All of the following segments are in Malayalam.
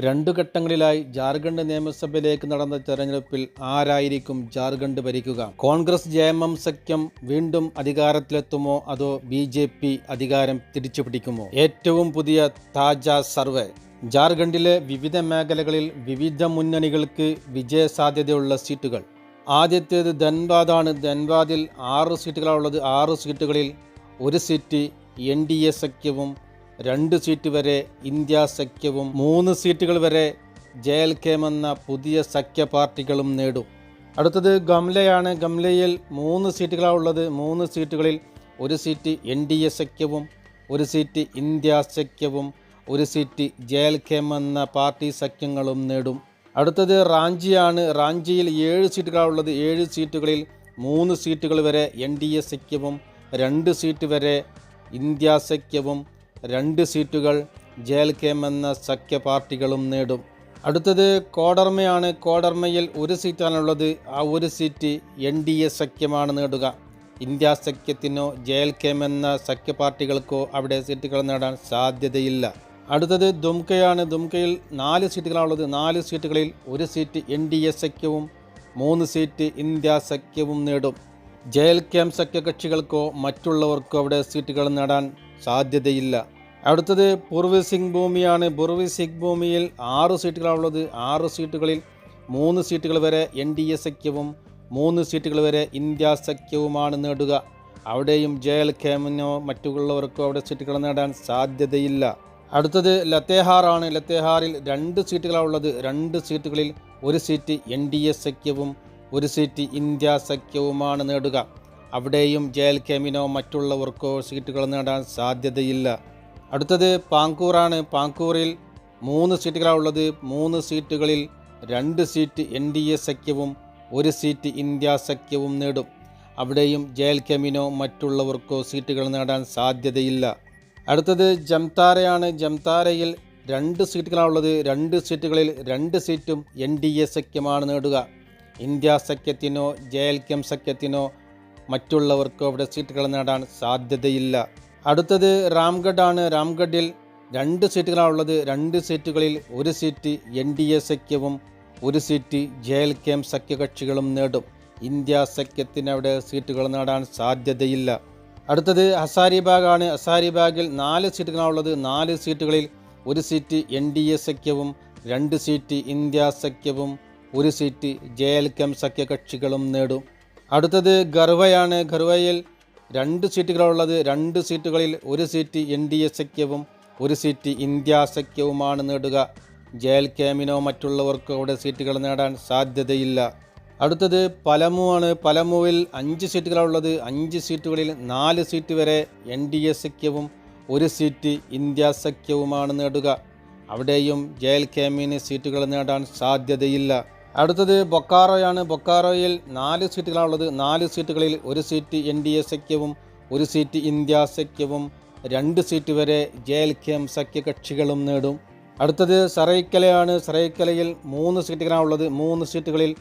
രണ്ടു ഘട്ടങ്ങളിലായി ജാർഖണ്ഡ് നിയമസഭയിലേക്ക് നടന്ന തെരഞ്ഞെടുപ്പിൽ ആരായിരിക്കും ജാർഖണ്ഡ് ഭരിക്കുക? കോൺഗ്രസ് ജെ എം എം സഖ്യം വീണ്ടും അധികാരത്തിലെത്തുമോ? അതോ ബി ജെ പി അധികാരം ഏറ്റവും പുതിയ താജ സർവേ. ജാർഖണ്ഡിലെ വിവിധ മേഖലകളിൽ വിവിധ മുന്നണികൾക്ക് വിജയസാധ്യതയുള്ള സീറ്റുകൾ. ആദ്യത്തേത് ധൻബാദാണ് ധൻബാദിൽ ആറ് സീറ്റുകളാണുള്ളത്. ആറ് സീറ്റുകളിൽ ഒരു സീറ്റ് എൻ ഡി എ സഖ്യവും രണ്ട് സീറ്റ് വരെ ഇന്ത്യ സഖ്യവും മൂന്ന് സീറ്റുകൾ വരെ ജെ എൽ എന്ന പുതിയ സഖ്യ പാർട്ടികളും നേടും. അടുത്തത് ഗംലയാണ്. ഗംലയിൽ മൂന്ന് സീറ്റുകളാണ് ഉള്ളത്. മൂന്ന് സീറ്റുകളിൽ ഒരു സീറ്റ് എൻ ഡി എ സഖ്യവും ഒരു സീറ്റ് ഇന്ത്യ സഖ്യവും ഒരു സീറ്റ് ജെ എൽ എന്ന പാർട്ടി സഖ്യങ്ങളും നേടും. അടുത്തത് റാഞ്ചിയാണ്. റാഞ്ചിയിൽ ഏഴ് സീറ്റുകളാണ് ഉള്ളത്. ഏഴ് സീറ്റുകളിൽ മൂന്ന് സീറ്റുകൾ വരെ എൻ ഡി എ സഖ്യവും രണ്ട് സീറ്റ് വരെ ഇന്ത്യ സഖ്യവും രണ്ട് സീറ്റുകൾ ജെ എൽ കെ എം എന്ന സഖ്യ പാർട്ടികളും നേടും. അടുത്തത് കോഡർമയാണ്. കോഡർമയിൽ ഒരു സീറ്റാണുള്ളത്. ആ ഒരു സീറ്റ് എൻ ഡി എ സഖ്യമാണ് നേടുക. ഇന്ത്യ സഖ്യത്തിനോ ജെ എൽ കെ എം എന്ന സഖ്യ പാർട്ടികൾക്കോ അവിടെ സീറ്റുകൾ നേടാൻ സാധ്യതയില്ല. അടുത്തത് ദുംകയാണ്. ദുംകയിൽ നാല് സീറ്റുകളാണുള്ളത്. നാല് സീറ്റുകളിൽ ഒരു സീറ്റ് എൻ ഡി എ സഖ്യവും മൂന്ന് സീറ്റ് ഇന്ത്യ സഖ്യവും നേടും. ജെ എൽ കെ എം സഖ്യകക്ഷികൾക്കോ മറ്റുള്ളവർക്കോ അവിടെ സീറ്റുകൾ നേടാൻ സാധ്യതയില്ല. അടുത്തത് പൂർവി സിംഗ് ഭൂമിയാണ്. പൂർവി സിംഗ് ഭൂമിയിൽ ആറ് സീറ്റുകളാണുള്ളത്. ആറ് സീറ്റുകളിൽ മൂന്ന് സീറ്റുകൾ വരെ എൻ ഡി എ സഖ്യവും മൂന്ന് സീറ്റുകൾ വരെ ഇന്ത്യ സഖ്യവുമാണ് നേടുക. അവിടെയും ജെ എൽ കെ എമ്മിനോ മറ്റുള്ളവർക്കോ അവിടെ സീറ്റുകൾ നേടാൻ സാധ്യതയില്ല. അടുത്തത് ലത്തേഹാറാണ്. ലത്തേഹാറിൽ രണ്ട് സീറ്റുകളാണുള്ളത്. രണ്ട് സീറ്റുകളിൽ ഒരു സീറ്റ് എൻ ഡി എ സഖ്യവും ഒരു സീറ്റ് ഇന്ത്യ സഖ്യവുമാണ് നേടുക. അവിടെയും ജെ എൽ കെമിനോ മറ്റുള്ളവർക്കോ സീറ്റുകൾ നേടാൻ സാധ്യതയില്ല. അടുത്തത് പാങ്കൂറാണ്. പാങ്കൂറിൽ മൂന്ന് സീറ്റുകളാണുള്ളത് മൂന്ന് സീറ്റുകളിൽ രണ്ട് സീറ്റ് എൻ ഡി എ സഖ്യവും ഒരു സീറ്റ് ഇന്ത്യ സഖ്യവും നേടും. അവിടെയും ജെ എൽ കെമിനോ മറ്റുള്ളവർക്കോ സീറ്റുകൾ നേടാൻ സാധ്യതയില്ല. അടുത്തത് ജംതാരയാണ്. ജംതാരയിൽ രണ്ട് സീറ്റുകളാണുള്ളത് രണ്ട് സീറ്റുകളിൽ രണ്ട് സീറ്റും എൻ ഡി എ സഖ്യമാണ് നേടുക. ഇന്ത്യ സഖ്യത്തിനോ ജെ എൽ കെം സഖ്യത്തിനോ മറ്റുള്ളവർക്കോ അവിടെ സീറ്റുകൾ നേടാൻ സാധ്യതയില്ല. അടുത്തത് രാംഗഡ് ആണ് രാംഗഡിൽ രണ്ട് സീറ്റുകളാണ് ഉള്ളത്. രണ്ട് സീറ്റുകളിൽ ഒരു സീറ്റ് എൻ ഡി എ സഖ്യവും ഒരു seat J L K M സഖ്യകക്ഷികളും നേടും. ഇന്ത്യ സഖ്യത്തിന് അവിടെ സീറ്റുകൾ നേടാൻ സാധ്യതയില്ല. അടുത്തത് ഹസാരിബാഗ് ആണ് ഹസാരിബാഗിൽ നാല് സീറ്റുകളാണ് ഉള്ളത്. നാല് സീറ്റുകളിൽ ഒരു സീറ്റ് എൻ ഡി എ സഖ്യവും രണ്ട് സീറ്റ് ഇന്ത്യ സഖ്യവും ഒരു seat J L K M സഖ്യകക്ഷികളും നേടും. അടുത്തത് ഗർവയാണ്. ഗർവയിൽ രണ്ട് സീറ്റുകളുള്ളത് രണ്ട് സീറ്റുകളിൽ ഒരു സീറ്റ് എൻ ഡി എ സഖ്യവും ഒരു സീറ്റ് ഇന്ത്യ സഖ്യവുമാണ് നേടുക. ജെ എൽ കെമിനോ മറ്റുള്ളവർക്ക് അവിടെ സീറ്റുകൾ നേടാൻ സാധ്യതയില്ല. അടുത്തത് പലമു ആണ് പലമുവിൽ അഞ്ച് സീറ്റുകളുള്ളത് അഞ്ച് സീറ്റുകളിൽ നാല് സീറ്റ് വരെ എൻ ഡി എ സഖ്യവും ഒരു സീറ്റ് ഇന്ത്യ സഖ്യവുമാണ് നേടുക. അവിടെയും ജെ എൽ കെമിന് സീറ്റുകൾ നേടാൻ സാധ്യതയില്ല. അടുത്തത് ബൊക്കാറോയാണ്. ബൊക്കാറോയിൽ നാല് സീറ്റുകളാണുള്ളത്. നാല് സീറ്റുകളിൽ ഒരു സീറ്റ് എൻ ഡി എ സഖ്യവും ഒരു സീറ്റ് ഇന്ത്യ സഖ്യവും രണ്ട് സീറ്റ് വരെ ജെ എൽ കെ എം സഖ്യകക്ഷികളും നേടും. അടുത്തത് സറൈക്കലയാണ്. സറൈക്കലയിൽ മൂന്ന് സീറ്റുകളാണുള്ളത്. മൂന്ന് സീറ്റുകളിൽ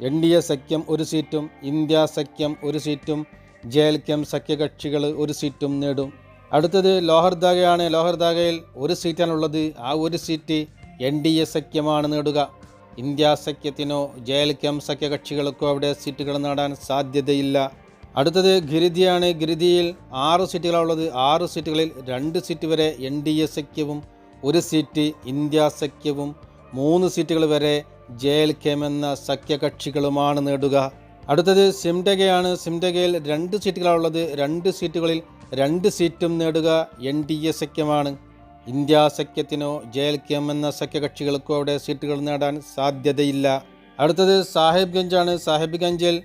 എൻ ഡി എ സഖ്യം ഒരു സീറ്റും ഇന്ത്യ സഖ്യം ഒരു സീറ്റും ജെ എൽ കെ എം സഖ്യകക്ഷികൾ ഒരു സീറ്റും നേടും. അടുത്തത് ലോഹർദാഗയാണ്. ലോഹർദാഗയിൽ ഒരു സീറ്റാണുള്ളത്. ആ ഒരു സീറ്റ് എൻ ഡി എ സഖ്യമാണ് നേടുക. ഇന്ത്യ സഖ്യത്തിനോ ജെ എൽ കെ എം സഖ്യകക്ഷികൾക്കോ അവിടെ സീറ്റുകൾ നേടാൻ സാധ്യതയില്ല. അടുത്തത് ഗിരിധിയാണ് ഗിരിധിയിൽ ആറ് സീറ്റുകളുള്ളത് ആറ് സീറ്റുകളിൽ രണ്ട് സീറ്റ് വരെ എൻ ഡി എ സഖ്യവും ഒരു സീറ്റ് ഇന്ത്യ സഖ്യവും മൂന്ന് സീറ്റുകൾ വരെ ജെ എൽ കെ എം എന്ന സഖ്യകക്ഷികളുമാണ് നേടുക. അടുത്തത് സിംഡഗയാണ് സിംഡഗയിൽ രണ്ട് സീറ്റുകളുള്ളത് രണ്ട് സീറ്റുകളിൽ രണ്ട് സീറ്റും നേടുക എൻ ഡി എ സഖ്യമാണ്. ഇന്ത്യ സഖ്യത്തിനോ ജെ എൽ കെ എം എന്ന സഖ്യകക്ഷികൾക്കോ അവിടെ സീറ്റുകൾ നേടാൻ സാധ്യതയില്ല. അടുത്തത് സാഹിബ്ഗഞ്ചാണ്. സാഹിബ്ഗഞ്ചിൽ ഗഞ്ചിൽ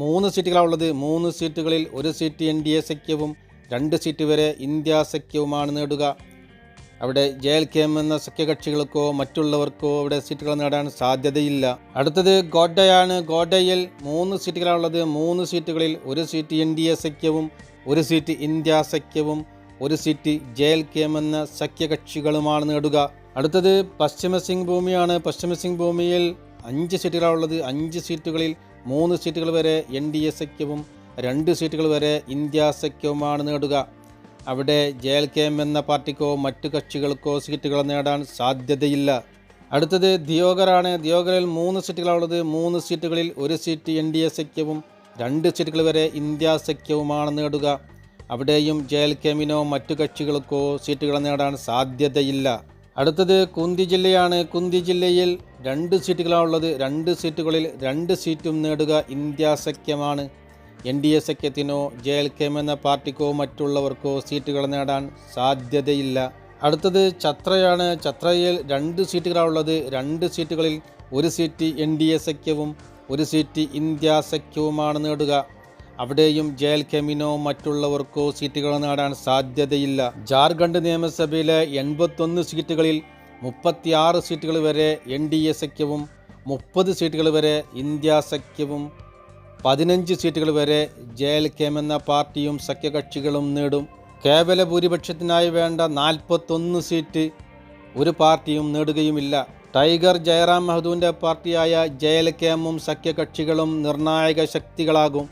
മൂന്ന് സീറ്റുകളാണുള്ളത് മൂന്ന് സീറ്റുകളിൽ ഒരു സീറ്റ് എൻ ഡി എ സഖ്യവും രണ്ട് സീറ്റ് വരെ ഇന്ത്യ സഖ്യവുമാണ് നേടുക. അവിടെ ജെ എൽ കെ എം എന്ന സഖ്യകക്ഷികൾക്കോ മറ്റുള്ളവർക്കോ അവിടെ സീറ്റുകൾ നേടാൻ സാധ്യതയില്ല. അടുത്തത് ഗോഡയാണ്. ഗോഡയിൽ മൂന്ന് സീറ്റുകളാണുള്ളത് മൂന്ന് സീറ്റുകളിൽ ഒരു സീറ്റ് എൻ ഡി എ സഖ്യവും ഒരു സീറ്റ് ഇന്ത്യ സഖ്യവും ഒരു seat J L K M എന്ന സഖ്യകക്ഷികളുമാണ് നേടുക. അടുത്തത് പശ്ചിമ സിംഗ് ഭൂമിയാണ്. പശ്ചിമ സിംഗ് ഭൂമിയിൽ അഞ്ച് സീറ്റുകളാണുള്ളത് അഞ്ച് സീറ്റുകളിൽ മൂന്ന് സീറ്റുകൾ വരെ എൻ ഡി എ സഖ്യവും രണ്ട് സീറ്റുകൾ വരെ ഇന്ത്യ സഖ്യവുമാണ് നേടുക. അവിടെ ജെ എൽ കെ എം എന്ന പാർട്ടിക്കോ മറ്റു കക്ഷികൾക്കോ സീറ്റുകൾ നേടാൻ സാധ്യതയില്ല. അടുത്തത് ദിയോഗറാണ് ദിയോഗറിൽ മൂന്ന് സീറ്റുകളാണുള്ളത് മൂന്ന് സീറ്റുകളിൽ ഒരു സീറ്റ് എൻ ഡി എ സഖ്യവും രണ്ട് സീറ്റുകൾ വരെ ഇന്ത്യ സഖ്യവുമാണ് നേടുക. അവിടെയും ജെ എൽ കെമിനോ മറ്റു കക്ഷികൾക്കോ സീറ്റുകൾ നേടാൻ സാധ്യതയില്ല. അടുത്തത് കുന്തി ജില്ലയാണ്. കുന്തി ജില്ലയിൽ രണ്ട് സീറ്റുകളാണുള്ളത് രണ്ട് സീറ്റുകളിൽ രണ്ട് സീറ്റും നേടുക ഇന്ത്യ സഖ്യമാണ്. എൻ ഡി എ സഖ്യത്തിനോ ജെ എൽ കെ എന്ന പാർട്ടിക്കോ മറ്റുള്ളവർക്കോ സീറ്റുകൾ നേടാൻ സാധ്യതയില്ല. അടുത്തത് ഛത്രയാണ്. ഛത്രയിൽ രണ്ട് സീറ്റുകളാണുള്ളത് രണ്ട് സീറ്റുകളിൽ ഒരു സീറ്റ് എൻ ഡി എ സഖ്യവും ഒരു സീറ്റ് ഇന്ത്യ സഖ്യവുമാണ് നേടുക. അവിടെയും ജെ എൽ കെമിനോ മറ്റുള്ളവർക്കോ സീറ്റുകൾ നേടാൻ സാധ്യതയില്ല. ജാർഖണ്ഡ് നിയമസഭയിലെ എൺപത്തൊന്ന് സീറ്റുകളിൽ മുപ്പത്തിയാറ് സീറ്റുകൾ വരെ എൻ ഡി എ സഖ്യവും മുപ്പത് സീറ്റുകൾ വരെ ഇന്ത്യ സഖ്യവും പതിനഞ്ച് സീറ്റുകൾ വരെ ജെ എൽ കെ എന്ന പാർട്ടിയും സഖ്യകക്ഷികളും നേടും. കേവല ഭൂരിപക്ഷത്തിനായി വേണ്ട നാൽപ്പത്തൊന്ന് സീറ്റ് ഒരു പാർട്ടിയും നേടുകയുമില്ല. ടൈഗർ ജയറാം മഹദൂവിന്റെ പാർട്ടിയായ ജെ എൽ കെ എമ്മും സഖ്യകക്ഷികളും നിർണായക ശക്തികളാകും.